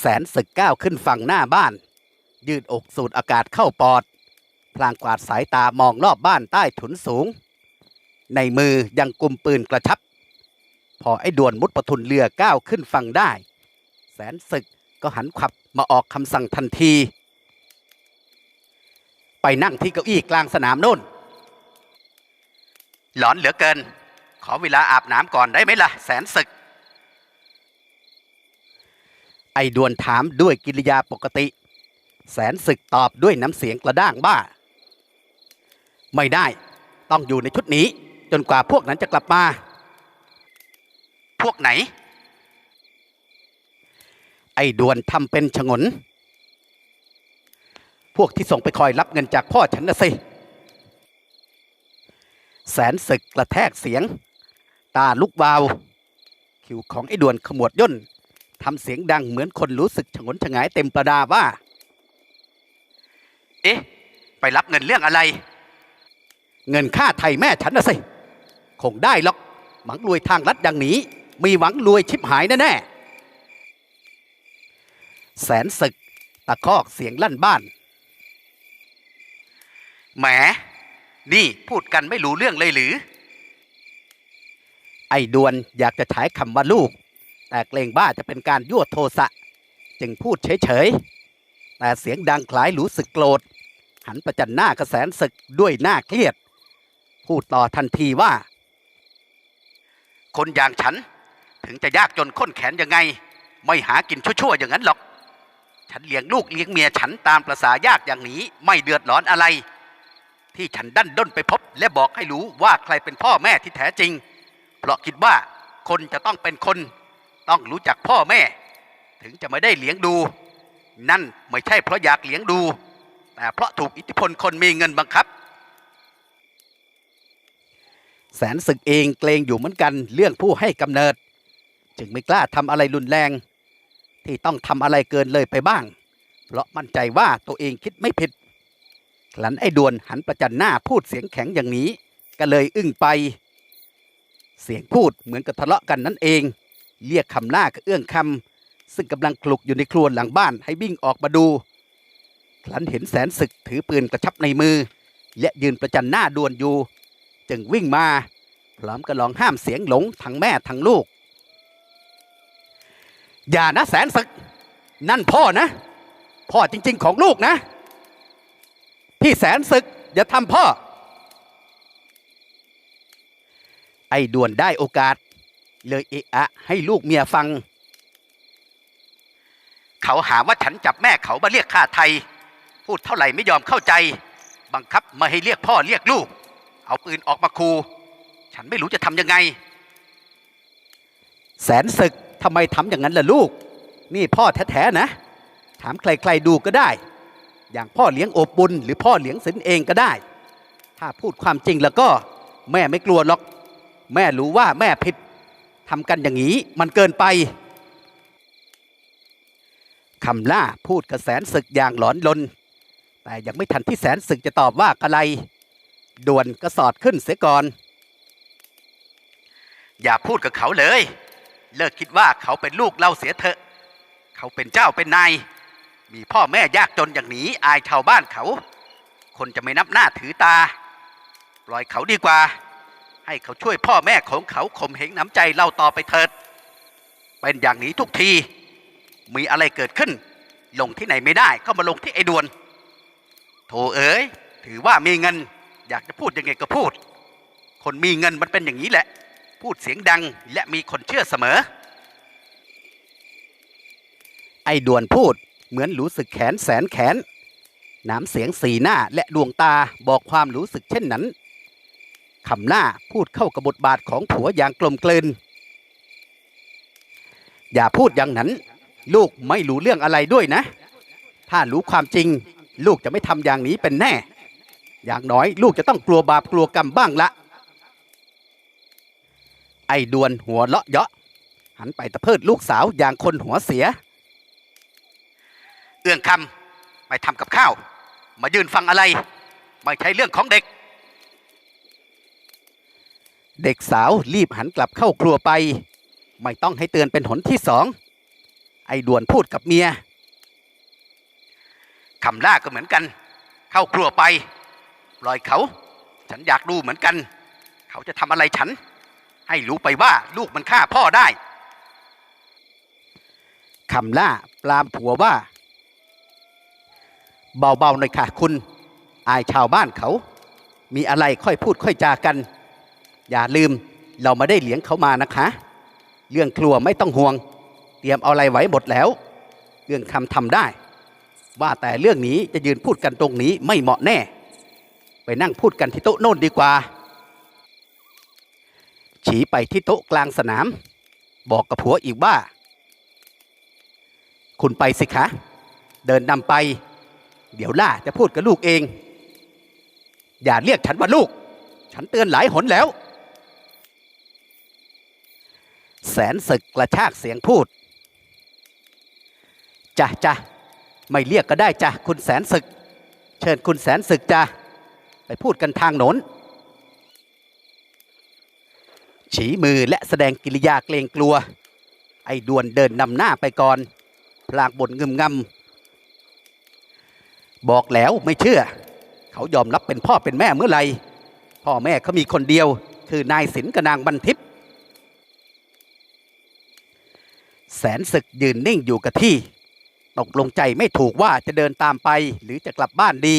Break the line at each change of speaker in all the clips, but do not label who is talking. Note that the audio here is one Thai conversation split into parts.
แสนศึกก้าวขึ้นฝั่งหน้าบ้าน ยืดอกสูดอากาศเข้าปอด พลางกวาดสายตามองรอบบ้านใต้ถุนสูง ในมือยังกุมปืนกระชับ พอไอ้ด่วนมุดประทุนเรือก้าวขึ้นฝั่งได้ แสนศึกก็หันขับมาออกคำสั่งทันที ไปนั่งที่เก้าอี้กลางสนามโน่น หลอนเหลือเกิน ขอเวลาอาบน้ำก่อนได้ไหมล่ะ แสนศึก ไอ้ดวนถามด้วยกิริยาปกติ แสนศึกตอบด้วยน้ำเสียงกระด้างบ้า ไม่ได้ต้องอยู่ในชุดนี้ จนกว่าพวกนั้นจะกลับมา พวกไหน ไอ้ดวนทำเป็นฉงน พวกที่ส่งไปคอยรับเงินจากพ่อฉันนะสิ แสนศึกกระแทกเสียง ตาลุกวาว คิวของไอ้ดวนขมวดย่น ทำเสียงดังเหมือนคนรู้สึกฉงนฉงายเต็มประดาว่า เอ๊ะ ไปรับเงินเรื่องอะไร เงินค่าไทยแม่ฉันนะสิ คงได้หรอก หวังรวยทางลัดดังนี้ มีหวังรวยชิบหายแน่ๆ แสนศึกตะคอกเสียงลั่นบ้าน แหม นี่พูดกันไม่รู้เรื่องเลยหรือ ไอ้ดวนอยากจะใช้คำว่าลูก แต่เกรงว่าจะเป็นการยั่วโทสะ จึงพูดเฉยๆ แต่เสียงดังคล้ายรู้สึกโกรธ หันประจันหน้ากระแสนศึกด้วยหน้าเครียด พูดต่อทันทีว่า คนอย่างฉันถึงจะยากจนข้นแขนยังไง ไม่หากินชั่วๆอย่างนั้นหรอก ฉันเลี้ยงลูกเลี้ยงเมียฉันตามประษายากอย่างนี้ไม่เดือดร้อนอะไร ที่ฉันดันด้นไปพบ และบอกให้รู้ว่าใครเป็นพ่อแม่ที่แท้จริง เพราะคิดว่าคนจะต้องเป็นคน ต้องรู้จักพ่อแม่ ถึงจะไม่ได้เลี้ยงดู นั่นไม่ใช่เพราะอยากเลี้ยงดู แต่เพราะถูกอิทธิพลคนมีเงินบังคับ แสนศึกเองเกรงอยู่เหมือนกันเรื่องผู้ให้กำเนิด จึงไม่กล้าทำอะไรรุนแรง ที่ต้องทำอะไรเกินเลยไปบ้าง เพราะมั่นใจว่าตัวเองคิดไม่ผิดหลันไอ้ดวนหันประจันหน้าพูดเสียงแข็งอย่างนี้ ก็เลยอึ้งไป เสียงพูดเหมือนกับทะเลาะกันนั่นเอง เรียกคำหน้ากับเอื้องคำซึ่งกำลังคลุกอยู่ในครัวหลังบ้านให้วิ่งออกมาดูหลันเห็นแสนศึกถือปืนกระชับในมือ และยืนประจันหน้าดวนอยู่ จึงวิ่งมา พร้อมกับร้องห้ามเสียงหลงทั้งแม่ทั้งลูก อย่านะแสนศึก นั่นพ่อนะ พ่อจริง ๆ ของลูกนะ พี่แสนศึก อย่าทำพ่อ ไอ้ดวนได้โอกาส เลยเอะอะ ให้ลูกเมียฟัง เขาหาว่าฉันจับแม่เขามาเรียกค่าไทย พูดเท่าไหร่ไม่ยอมเข้าใจ บังคับมาให้เรียกพ่อเรียกลูก เอาปืนออกมาคูฉันไม่รู้จะทำยังไง แสนศึกทำไมทำอย่างนั้นล่ะลูก นี่พ่อแท้ๆนะ ถามใครๆดูก็ได้ อย่างพ่อเลี้ยงโอบบุญหรือพ่อเลี้ยงสินเองก็ได้ ถ้าพูดความจริงแล้วก็ แม่ไม่กลัวหรอก แม่รู้ว่าแม่ผิด ทำกันอย่างนี้มันเกินไปคำล่าพูดกับแสนศึกอย่างหลอนลน แต่ยังไม่ทันที่แสนศึกจะตอบว่าอะไรด่วนก็สอดขึ้นเสียก่อน อย่าพูดกับเขาเลย เลิกคิดว่าเขาเป็นลูกเราเสียเถอะ เขาเป็นเจ้าเป็นนายมีพ่อแม่ยากจนอย่างนี้อายชาวบ้านเขา คนจะไม่นับหน้าถือตา ปล่อยเขาดีกว่า ให้เขาช่วยพ่อแม่ของเขาข่มเหงน้ำใจเราต่อไปเถิด เป็นอย่างนี้ทุกที มีอะไรเกิดขึ้น ลงที่ไหนไม่ได้ก็มาลงที่ไอ้ดวน โถเอ๋ยถือว่ามีเงินอยากจะพูดยังไงก็พูด คนมีเงินมันเป็นอย่างนี้แหละ พูดเสียงดังและมีคนเชื่อเสมอ ไอ้ดวนพูดเหมือนรู้สึกแขนแสนแขน น้ำเสียงสีหน้าและดวงตาบอกความรู้สึกเช่นนั้น คำหน้าพูดเข้ากับบทบาทของผัวอย่างกลมกลืน อย่าพูดอย่างนั้น ลูกไม่รู้เรื่องอะไรด้วยนะ ถ้ารู้ความจริง ลูกจะไม่ทำอย่างนี้เป็นแน่ อย่างน้อยลูกจะต้องกลัวบาปกลัวกรรมบ้างละ ไอ้ดวนหัวเลาะเยาะ หันไปตะเพิดลูกสาวอย่างคนหัวเสีย เอื้องคำไปทำกับข้าว มายืนฟังอะไร ไม่ใช่เรื่องของเด็ก เด็กสาวรีบหันกลับเข้าครัวไป ไม่ต้องให้เตือนเป็นหนที่สอง ไอ้ด่วนพูดกับเมียคำล่าก็เหมือนกัน เข้าครัวไปปล่อยเขา ฉันอยากดูเหมือนกัน เขาจะทำอะไรฉัน ให้รู้ไปว่าลูกมันฆ่าพ่อได้คำล่าปลามผัวว่า เบาๆหน่อยค่ะคุณ อายชาวบ้านเขา มีอะไรค่อยพูดค่อยจากัน อย่าลืมเรามาได้เหลียงเขามานะคะ เรื่องครัวไม่ต้องห่วง เตรียมเอาอะไรไว้หมดแล้ว เรื่องคำทำได้ ว่าแต่เรื่องนี้จะยืนพูดกันตรงนี้ไม่เหมาะแน่ ไปนั่งพูดกันที่โต๊ะโน่นดีกว่าฉีไปที่โต๊ะกลางสนาม บอกกับผัวอีกว่า คุณไปสิคะ เดินนำไป เดี๋ยวล่าจะพูดกับลูกเอง อย่าเรียกฉันว่าลูก ฉันเตือนหลายหนแล้ว แสนศึกกระชากเสียงพูดจ้ะจ้ะไม่เรียกก็ได้จ้ะคุณแสนศึก เชิญคุณแสนศึกจ้ะไปพูดกันทางโน้นฉีมือและแสดงกิริยาเกรงกลัว ไอ้ดวนเดินนำหน้าไปก่อนพลางบนงึมงำบอกแล้วไม่เชื่อ เขายอมรับเป็นพ่อเป็นแม่เมื่อไหร่พ่อแม่เขามีคนเดียว คือนายสินกับนางบันทิพย์ แสนศึกยืนนิ่งอยู่กับที่ ตกลงใจไม่ถูกว่าจะเดินตามไปหรือจะกลับบ้านดี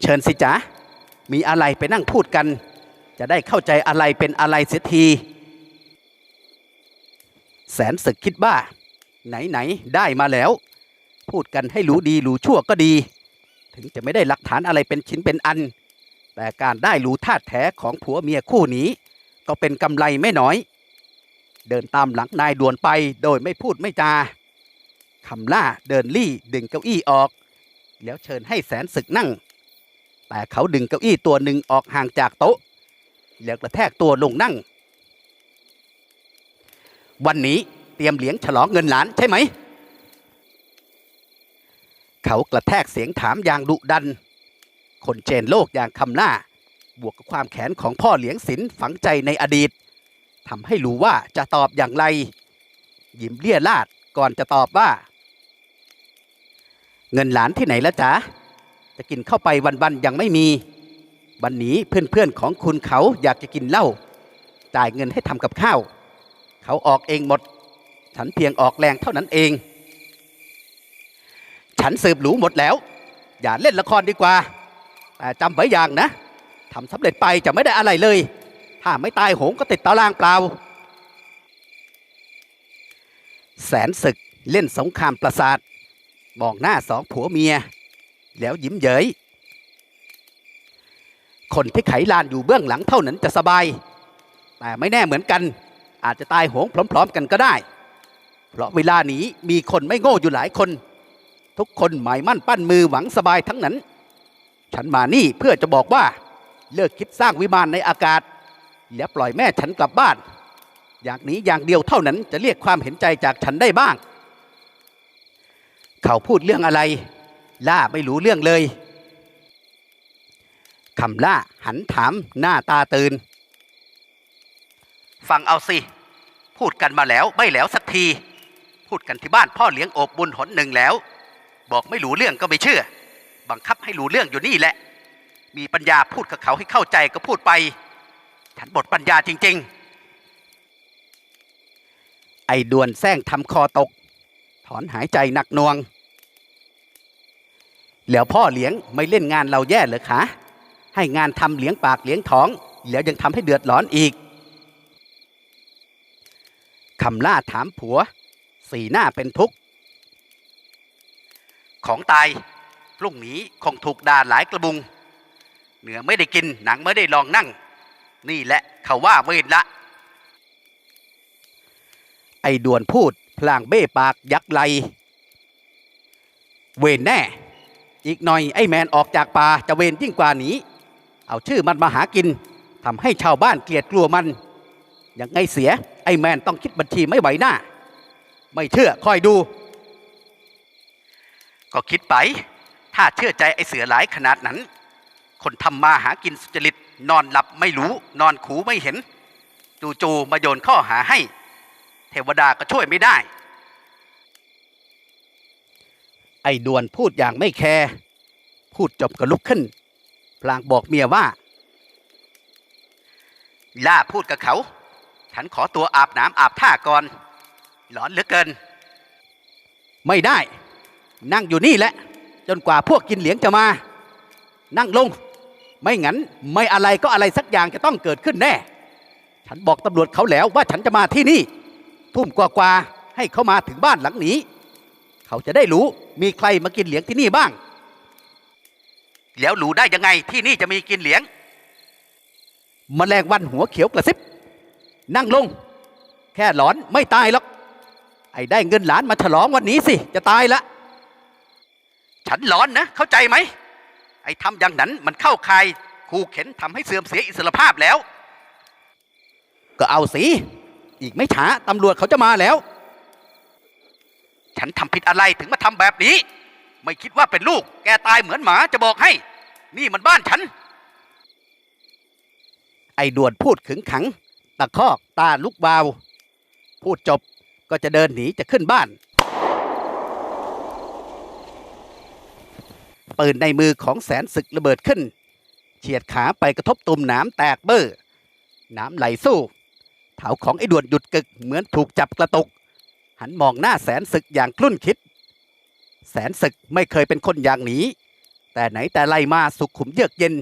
เชิญสิจ๊ะมีอะไรไปนั่งพูดกัน จะได้เข้าใจอะไรเป็นอะไรเสียที แสนศึกคิดว่า ไหนๆได้มาแล้ว พูดกันให้รู้ดีรู้ชั่วก็ดี ถึงจะไม่ได้หลักฐานอะไรเป็นชิ้นเป็นอัน แต่การได้รู้ธาตุแท้ของผัวเมียคู่นี้ ก็เป็นกำไรไม่น้อย เดินตามหลังนายด่วนไปโดยไม่พูดไม่จาคำล่าเดินลี่ดึงเก้าอี้ออก แล้วเชิญให้แสนศึกนั่ง แต่เขาดึงเก้าอี้ตัวหนึ่งออกห่างจากโต๊ะ แล้วกระแทกตัวลงนั่ง วันนี้เตรียมเหลียงฉลองเงินล้านใช่ไหม เขากระแทกเสียงถามอย่างดุดัน คนเจนโลกอย่างคำล่าบวกกับความแค้นของพ่อเหลียงศิลป์ฝังใจในอดีต ทำให้รู้ว่าจะตอบอย่างไร ยิ้มเลี่ยลาดก่อนจะตอบว่า เงินหลานที่ไหนละจ๊ะจะกินเข้าไปวันๆยังไม่มี วันนี้เพื่อนๆของคุณเขาอยากจะกินเหล้าจ่ายเงินให้ทำกับข้าว เขาออกเองหมด ฉันเพียงออกแรงเท่านั้นเอง ฉันสืบหรูหมดแล้ว อย่าเล่นละครดีกว่าแต่จำไว้อย่างนะทำสำเร็จไปจะไม่ได้อะไรเลย ถ้าไม่ตายโหงก็ติดตารางเปล่า แสนศึกเล่นสงครามประสาท มองหน้าสองผัวเมีย แล้วยิ้มเย้ย คนที่ไขลานอยู่เบื้องหลังเท่านั้นจะสบาย แต่ไม่แน่เหมือนกัน อาจจะตายโหงพร้อม ๆ กันก็ได้ เพราะเวลานี้มีคนไม่โง่อยู่หลายคน ทุกคนหมายมั่นปั้นมือหวังสบายทั้งนั้น ฉันมานี่เพื่อจะบอกว่าเลิกคิดสร้างวิมานในอากาศ แล้วปล่อยแม่ฉันกลับบ้าน อย่างนี้อย่างเดียวเท่านั้นจะเรียกความเห็นใจจากฉันได้บ้าง เขาพูดเรื่องอะไร ล่าไม่รู้เรื่องเลยคำล่าหันถามหน้าตาตื่น ฟังเอาสิ พูดกันมาแล้วไม่แล้วสักที พูดกันที่บ้านพ่อเลี้ยงโอบบุญหนหนึ่งแล้ว บอกไม่รู้เรื่องก็ไม่เชื่อ บังคับให้รู้เรื่องอยู่นี่แหละ มีปัญญาพูดกับเขาให้เข้าใจก็พูดไป ฉันบทปัญญาจริง ๆ ไอ้ดวนแซงทำคอตก ถอนหายใจหนักหน่วง แล้วพ่อเลี้ยงไม่เล่นงานเราแย่เหรอคะ ให้งานทำเลี้ยงปากเลี้ยงท้อง แล้วยังทำให้เดือดร้อนอีกคำล่าถามผัว สีหน้าเป็นทุกข์ ของตายพรุ่งนี้คงถูกด่าหลายกระบุง เหนือไม่ได้กินหนังไม่ได้ลองนั่ง นี่แหละเขาว่าเวรละ ไอ้ด่วนพูดพลางเบ้ปากยักไหลเวรแน่ อีกหน่อยไอ้แมนออกจากป่าจะเวรยิ่งกว่านี้ เอาชื่อมันมาหากินทำให้ชาวบ้านเกลียดกลัวมัน ยังไงเสีย ไอ้แมนต้องคิดบัญชีไม่ไหวหน้า ไม่เชื่อคอยดู ก็คิดไป ถ้าเชื่อใจไอ้เสือหลายขนาดนั้น คนทำมาหากินสุจริต นอนหลับไม่รู้ นอนขูไม่เห็นจู่ๆมาโยนข้อหาให้ เทวดาก็ช่วยไม่ได้ ไอ้ดวนพูดอย่างไม่แคร์พูดจบก็ลุกขึ้น พลางบอกเมียว่า ล่าพูดกับเขา ฉันขอตัวอาบน้ำอาบท่าก่อน หลอนเหลือเกิน ไม่ได้ นั่งอยู่นี่แหละ จนกว่าพวกกินเหลียงจะมา นั่งลง ไม่งั้นไม่อะไรก็อะไรสักอย่างจะต้องเกิดขึ้นแน่ ฉันบอกตำรวจเขาแล้วว่าฉันจะมาที่นี่ ทุ่มกว่าๆให้เขามาถึงบ้านหลังนี้ เขาจะได้รู้มีใครมากินเหลียงที่นี่บ้าง แล้วรู้ได้ยังไงที่นี่จะมีกินเหลียงมแมลงวันหัวเขียวกระซิบ นั่งลง แค่หลอนไม่ตายหรอก ไอ้ได้เงินหลานมาฉลองวันนี้สิ จะตายละ ฉันหลอนนะ เข้าใจไหม ไอ้ทำอย่างนั้นมันเข้าข่ายขู่เข็นทำให้เสื่อมเสียอิสรภาพแล้ว ก็เอาสิ อีกไม่ช้าตำรวจเขาจะมาแล้ว ฉันทำผิดอะไรถึงมาทำแบบนี้ ไม่คิดว่าเป็นลูก แกตายเหมือนหมาจะบอกให้ นี่มันบ้านฉัน ไอ้ด่วนพูดขึงขัง ตะคอกตาลุกวาว พูดจบก็จะเดินหนีจะขึ้นบ้าน ปืนในมือของแสนศึกระเบิดขึ้น เฉียดขาไปกระทบตุ่มนามแตกเบ้อน้ำไหลสู้เถาของไอ้ด่วนหยุดกึกเหมือนถูกจับกระตุก หันมองหน้าแสนศึกอย่างคลุ่นคิด แสนศึกไม่เคยเป็นคนอย่างนี้ แต่ไหนแต่ไรมาสุขุมเยือกเย็น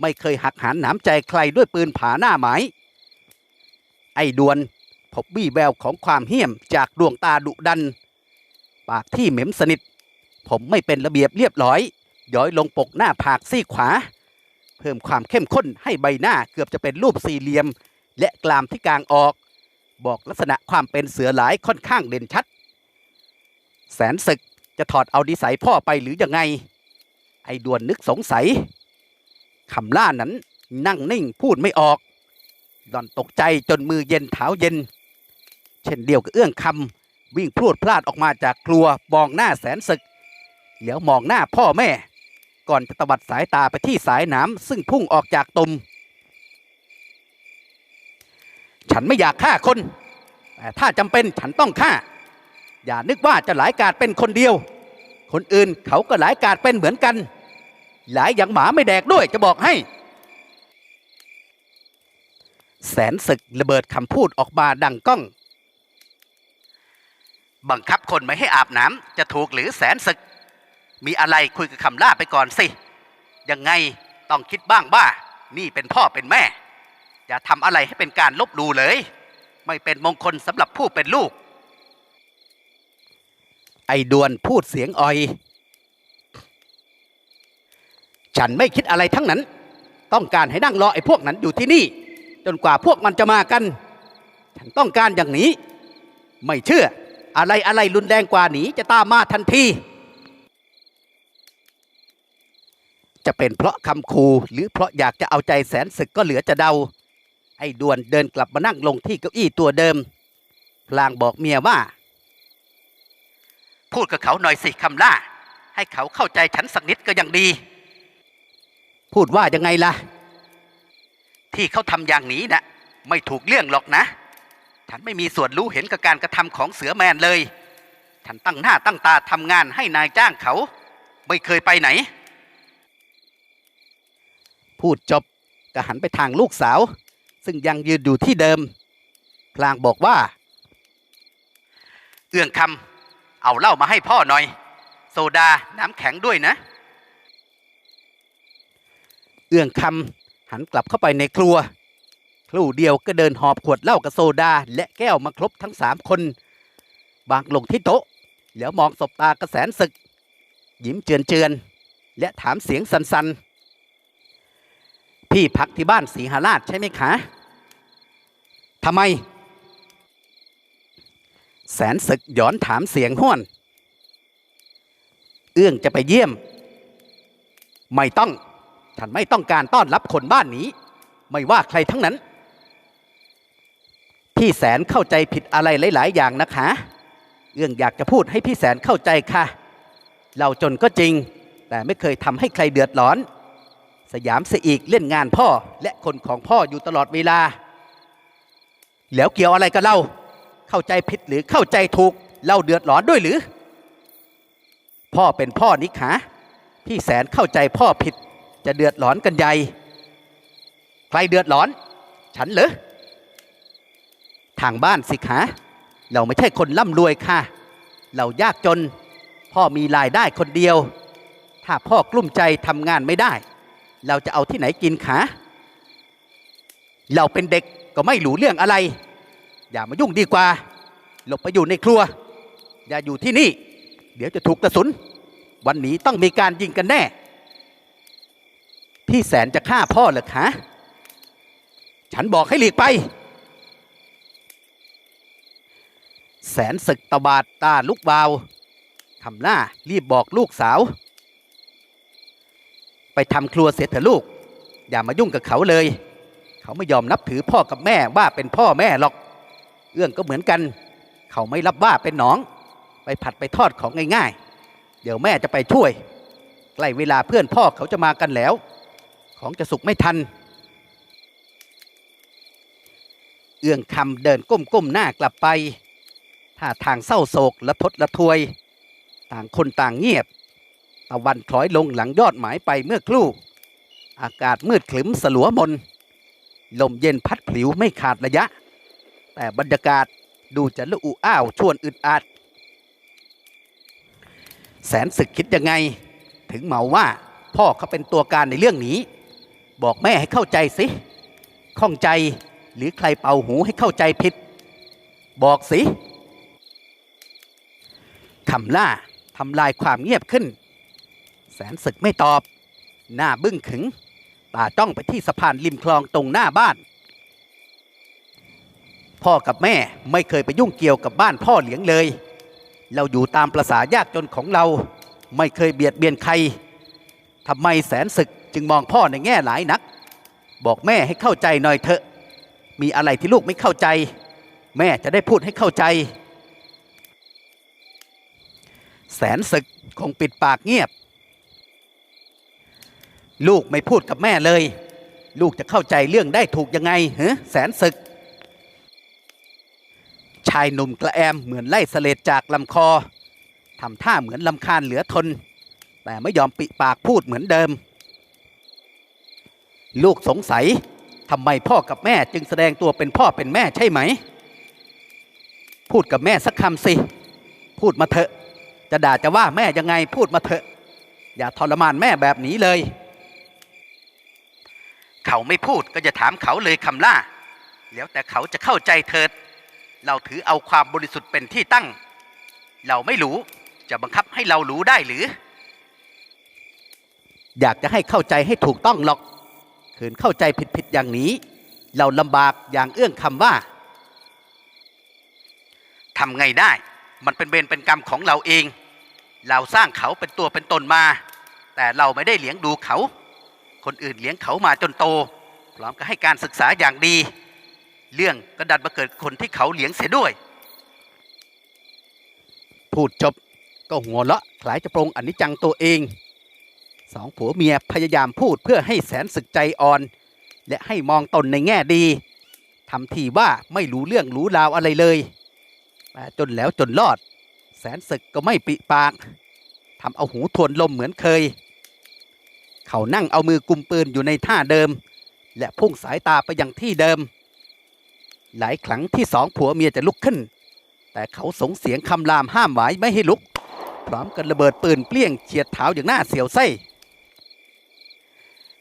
ไม่เคยหักหานหนามใจใครด้วยปืนผาหน้าไม้ไอ้ดวนพบวี่แววของความเหี้ยมจากดวงตาดุดัน ปากที่เหม็มสนิท ผมไม่เป็นระเบียบเรียบร้อย ย้อยลงปกหน้าผากซี่ขวา เพิ่มความเข้มข้นให้ใบหน้าเกือบจะเป็นรูปสี่เหลี่ยม และกลามที่กลางออก บอกลักษณะความเป็นเสือหลายค่อนข้างเด่นชัด แสนศึกจะถอดเอาดีสัยพ่อไปหรือยังไง ไอ้ดวนนึกสงสัยคำล่านั้นนั่งนิ่งพูดไม่ออกหล่อนตกใจจนมือเย็นเท้าเย็น เช่นเดียวกับเอื้องคำวิ่งพรวดพลาดออกมาจากครัวมองหน้าแสนศึก เหลียวมองหน้าพ่อแม่ ก่อนจะตวัดสายตาไปที่สายน้ำซึ่งพุ่งออกจากตุมฉันไม่อยากฆ่าคน แต่ถ้าจำเป็นฉันต้องฆ่า อย่านึกว่าจะหลายกาดเป็นคนเดียว คนอื่นเขาก็หลายกาดเป็นเหมือนกัน หลายอย่างหมาไม่แดกด้วยจะบอกให้ แสนศึกระเบิดคำพูดออกมาดังก้อง บังคับคนไม่ให้อาบน้ำจะถูกหรือแสนศึก มีอะไรคุยกับคำล่าไปก่อนสิ ยังไงต้องคิดบ้างบ้า นี่เป็นพ่อเป็นแม่ อย่าทำอะไรให้เป็นการลบหลู่เลย ไม่เป็นมงคลสำหรับผู้เป็นลูก ไอ้ดวนพูดเสียงอ่อย ฉันไม่คิดอะไรทั้งนั้น ต้องการให้นั่งรอไอ้พวกนั้นอยู่ที่นี่ จนกว่าพวกมันจะมากัน ฉันต้องการอย่างนี้ ไม่เชื่อ อะไรอะไรรุนแรงกว่านี้จะตามมาทันที จะเป็นเพราะคำคูหรือเพราะอยากจะเอาใจแสนศึกก็เหลือจะเดา ไอ้ดวนเดินกลับมานั่งลงที่เก้าอี้ตัวเดิม พลางบอกเมียว่า พูดกับเขาหน่อยสิคำล่า ให้เขาเข้าใจฉันสักนิดก็ยังดี พูดว่ายังไงล่ะ ที่เขาทำอย่างนี้นะไม่ถูกเรื่องหรอกนะ ฉันไม่มีส่วนรู้เห็นกับการกระทำของเสือแมนเลย ฉันตั้งหน้าตั้งตาทำงานให้นายจ้างเขา ไม่เคยไปไหน พูดจบก็หันไปทางลูกสาว ซึ่งยังยืนอยู่ที่เดิม พลางบอกว่า เอื้องคำเอาเหล้ามาให้พ่อหน่อย โซดาน้ำแข็งด้วยนะ เอื้องคำหันกลับเข้าไปในครัว ครู่เดียวก็เดินหอบขวดเหล้ากับโซดา และแก้วมาครบทั้งสามคนวางลงที่โต๊ะ แล้วมองสบตากระแสนศึก ยิ้มเจือนเจือนและถามเสียงสันๆ พี่พักที่บ้านสีหาราชใช่ไหมคะ ทำไม แสนศึกย้อนถามเสียงห้วน เอื้องจะไปเยี่ยม ไม่ต้องฉันไม่ต้องการต้อนรับคนบ้านนี้ ไม่ว่าใครทั้งนั้น พี่แสนเข้าใจผิดอะไรหลาย ๆ อย่างนะคะ เอื้องอยากจะพูดให้พี่แสนเข้าใจค่ะ เราจนก็จริง แต่ไม่เคยทำให้ใครเดือดร้อน สยามเสียอีกเล่นงานพ่อและคนของพ่ออยู่ตลอดเวลา แล้วเกี่ยวอะไรกับเราเข้าใจผิดหรือเข้าใจถูกเราเดือดร้อนด้วยหรือ พ่อเป็นพ่อนิขาพี่แสนเข้าใจพ่อผิดจะเดือดร้อนกันใหญ่ ใครเดือดร้อน ฉันเหรอทางบ้านสิคะเราไม่ใช่คนร่ำรวยค่ะ เรายากจน พ่อมีรายได้คนเดียว ถ้าพ่อกลุ้มใจทำงานไม่ได้ เราจะเอาที่ไหนกินคะเราเป็นเด็กก็ไม่รู้เรื่องอะไร อย่ามายุ่งดีกว่า หลบไปอยู่ในครัว อย่าอยู่ที่นี่ เดี๋ยวจะถูกกระสุน วันนี้ต้องมีการยิงกันแน่ พี่แสนจะฆ่าพ่อเหรอคะ ฉันบอกให้หลีกไป แสนศึกตบาดตาลุกวาวคำล่ารีบบอกลูกสาว ไปทำครัวเสียเถอะลูก อย่ามายุ่งกับเขาเลย เขาไม่ยอมนับถือพ่อกับแม่ว่าเป็นพ่อแม่หรอก เอื้องก็เหมือนกัน เขาไม่รับว่าเป็นหนอง ไปผัดไปทอดของง่ายๆ เดี๋ยวแม่จะไปช่วย ใกล้เวลาเพื่อนพ่อเขาจะมากันแล้ว ของจะสุกไม่ทัน เอื้องคำเดินก้มๆหน้ากลับไปท่าทางเศร้าโศกและทดละทวย ต่างคนต่างเงียบ ตะวันคล้อยลงหลังยอดหมายไปเมื่อครู่ อากาศมืดคลึ้มสลัวมน ลมเย็นพัดผิวไม่ขาดระยะ แต่บรรยากาศดูจะละอุอ้าวชวนอึดอัด แสนศึกคิดยังไง ถึงเหมาว่าพ่อเขาเป็นตัวการในเรื่องนี้ บอกแม่ให้เข้าใจสิข้องใจหรือใครเป่าหูให้เข้าใจผิด บอกสิคำล่าทำลายความเงียบขึ้น แสนศึกไม่ตอบ หน้าบึ้งขึง ตาจ้องไปที่สะพานริมคลองตรงหน้าบ้าน พ่อกับแม่ไม่เคยไปยุ่งเกี่ยวกับบ้านพ่อเลี้ยงเลย เราอยู่ตามประษายากจนของเรา ไม่เคยเบียดเบียนใครทำไมแสนศึกจึงมองพ่อในแง่หลายนัก บอกแม่ให้เข้าใจหน่อยเถอะ มีอะไรที่ลูกไม่เข้าใจ แม่จะได้พูดให้เข้าใจ แสนศึกคงปิดปากเงียบ ลูกไม่พูดกับแม่เลย ลูกจะเข้าใจเรื่องได้ถูกยังไงเฮะแสนศึก ชายหนุ่มกระแอมเหมือนไล่เสลดจากลำคอทำท่าเหมือนลำคาญเหลือทน แต่ไม่ยอมปิปากพูดเหมือนเดิม ลูกสงสัยทำไมพ่อกับแม่จึงแสดงตัวเป็นพ่อเป็นแม่ใช่ไหม พูดกับแม่สักคำสิ พูดมาเถอะ จะด่าจะว่าแม่ยังไงพูดมาเถอะ อย่าทรมานแม่แบบนี้เลย เขาไม่พูดก็จะถามเขาเลยคำล่า แล้วแต่เขาจะเข้าใจเถิด เราถือเอาความบริสุทธิ์เป็นที่ตั้ง เราไม่รู้จะบังคับให้เรารู้ได้หรือ อยากจะให้เข้าใจให้ถูกต้องหรอกขืนเข้าใจผิดๆอย่างนี้ เราลำบากอย่างเอื้องคำว่าทำไงได้ มันเป็นเวรเป็นกรรมของเราเอง เราสร้างเขาเป็นตัวเป็นตนมา แต่เราไม่ได้เลี้ยงดูเขา คนอื่นเลี้ยงเขามาจนโต พร้อมกับให้การศึกษาอย่างดี เรื่องก็ดันมาเกิดคนที่เขาเลี้ยงเสียด้วย พูดจบก็หัวเราะคล้ายจะปรงอนิจจังตัวเอง สองผัวเมียพยายามพูดเพื่อให้แสนศึกใจอ่อน และให้มองตนในแง่ดีทำทีว่าไม่รู้เรื่องรู้ราวอะไรเลยแต่จนแล้วจนรอด แสนศึกก็ไม่ปิปากทำเอาหูทวนลมเหมือนเคย เขานั่งเอามือกุมปืนอยู่ในท่าเดิม และพุ่งสายตาไปยังที่เดิม หลายครั้งที่สองผัวเมียจะลุกขึ้น แต่เขาส่งเสียงคำรามห้ามไว้ไม่ให้ลุก พร้อมกันระเบิดปืนเปลี่ยงเฉียดเท้าอย่างหน้าเสียวไส้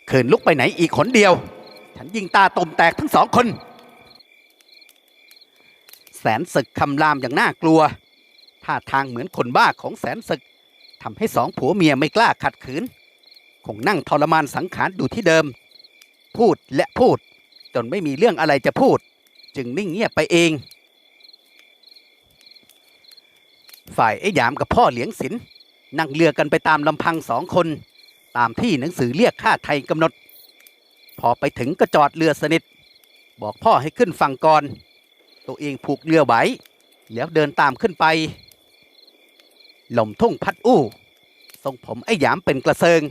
เขินลุกไปไหนอีกคนเดียว ฉันยิงตาตมแตกทั้งสองคน แสนศึกคำรามอย่างน่ากลัวท่าทางเหมือนคนบ้าของแสนศึกทำให้สองผัวเมียไม่กล้าขัดขืน คงนั่งทรมานสังขารอยู่ที่เดิม พูดและพูด จนไม่มีเรื่องอะไรจะพูด จึงนิ่งเงียบไปเอง ฝ่ายไอ้หยามกับพ่อเหลียงศิลนั่งเรือกันไปตามลำพังสองคน ตามที่หนังสือเรียกค่าไทยกำหนด พอไปถึงก็จอดเรือสนิท บอกพ่อให้ขึ้นฝั่งก่อน ตัวเองผูกเรือไว้แล้วเดินตามขึ้นไปลมทุ่งพัดอู้ทรงผมไอ้หยามเป็นกระเซิง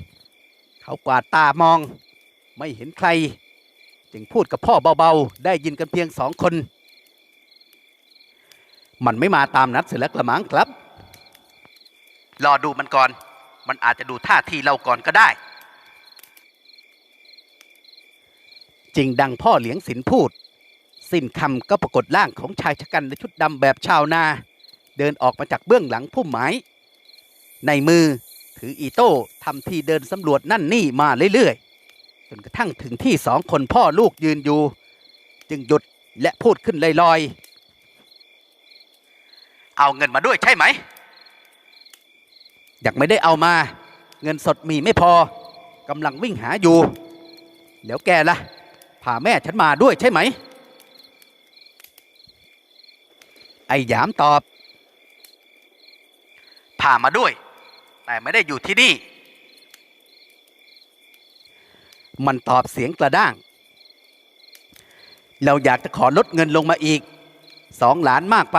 เขากวาดตามอง ไม่เห็นใคร จึงพูดกับพ่อเบาๆ ได้ยินกันเพียงสองคน มันไม่มาตามนัดเสียแล้วกระมังครับ รอดูมันก่อน มันอาจจะดูท่าทีเราก่อนก็ได้ จริงดังพ่อเหลียงสินพูด สิ้นคำก็ปรากฏร่างของชายชะกันในชุดดำแบบชาวนา เดินออกมาจากเบื้องหลังพุ่มไม้ในมือ ถืออีโต้ทำทีเดินสำรวจนั่นนี่มาเรื่อยๆ จนกระทั่งถึงที่สองคนพ่อลูกยืนอยู่ จึงหยุดและพูดขึ้นลอยๆ เอาเงินมาด้วยใช่ไหมอยากไม่ได้เอามา เงินสดมีไม่พอกำลังวิ่งหาอยู่เดี๋ยวแกละ่ะ พาแม่ฉันมาด้วยใช่ไหม ไอ้หยามตอบ พามาด้วย แต่ไม่ได้อยู่ที่นี่ มันตอบเสียงกระด้าง เราอยากจะขอลดเงินลงมาอีกสองล้านมากไป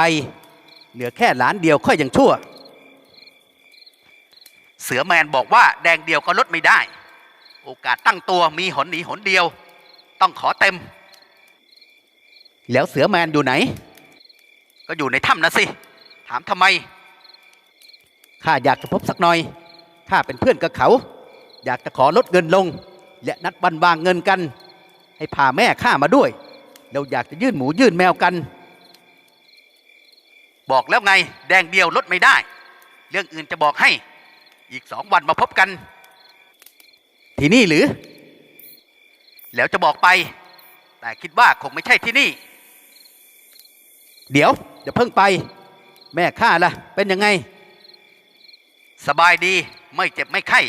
เหลือแค่ล้านเดียวค่อยยังชั่ว เสือแมนบอกว่าแดงเดียวก็ลดไม่ได้ โอกาสตั้งตัวมีหนหนีหนเดียว ต้องขอเต็ม แล้วเสือแมนอยู่ไหน ก็อยู่ในถ้ำนะสิ ถามทำไม ข้าอยากจะพบสักหน่อย ข้าเป็นเพื่อนกับเขา อยากจะขอลดเงินลง และนัดวันวางเงินกัน ให้พาแม่ข้ามาด้วย เราอยากจะยื่นหมูยื่นแมวกัน บอกแล้วไงแดงเดียวลดไม่ได้ เรื่องอื่นจะบอกให้ อีกสองวันมาพบกัน ที่นี่หรือ แล้วจะบอกไป แต่คิดว่าคงไม่ใช่ที่นี่ เดี๋ยวอย่าเพิ่งไป แม่ข้าล่ะ เป็นยังไง สบายดีไม่เจ็บไม่ไข้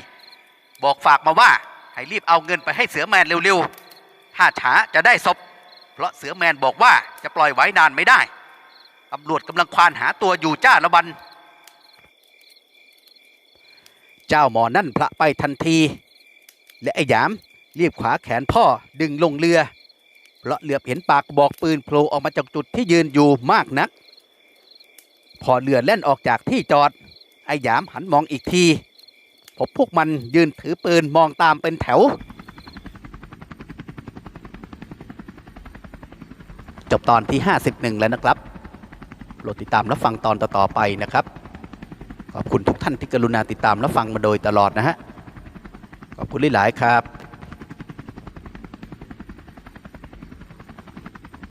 บอกฝากมาว่าให้รีบเอาเงินไปให้เสือแมนเร็วๆ ถ้าช้าจะได้ศพ เพราะเสือแมนบอกว่าจะปล่อยไว้นานไม่ได้ตำรวจกำลังควานหาตัวอยู่จ้าละวัน เจ้าหมอนั่นพระไปทันที และไอ้ยามรีบขวาแขนพ่อดึงลงเรือ เพราะเหลือบเห็นปากบอกปืนโผล่ออกมาจากจุดที่ยืนอยู่มากนัก พอเรือแล่นออกจากที่จอด ไอ้หยามหันมองอีกทีพบพวกมันยืนถือปืนมองตามเป็นแถว จบตอนที่ 51 แล้วนะครับโปรดติดตามรับฟังตอนต่อๆไปนะครับ ขอบคุณทุกท่านที่กรุณาติดตามรับฟังมาโดยตลอดนะฮะ ขอบคุณหลายๆครับ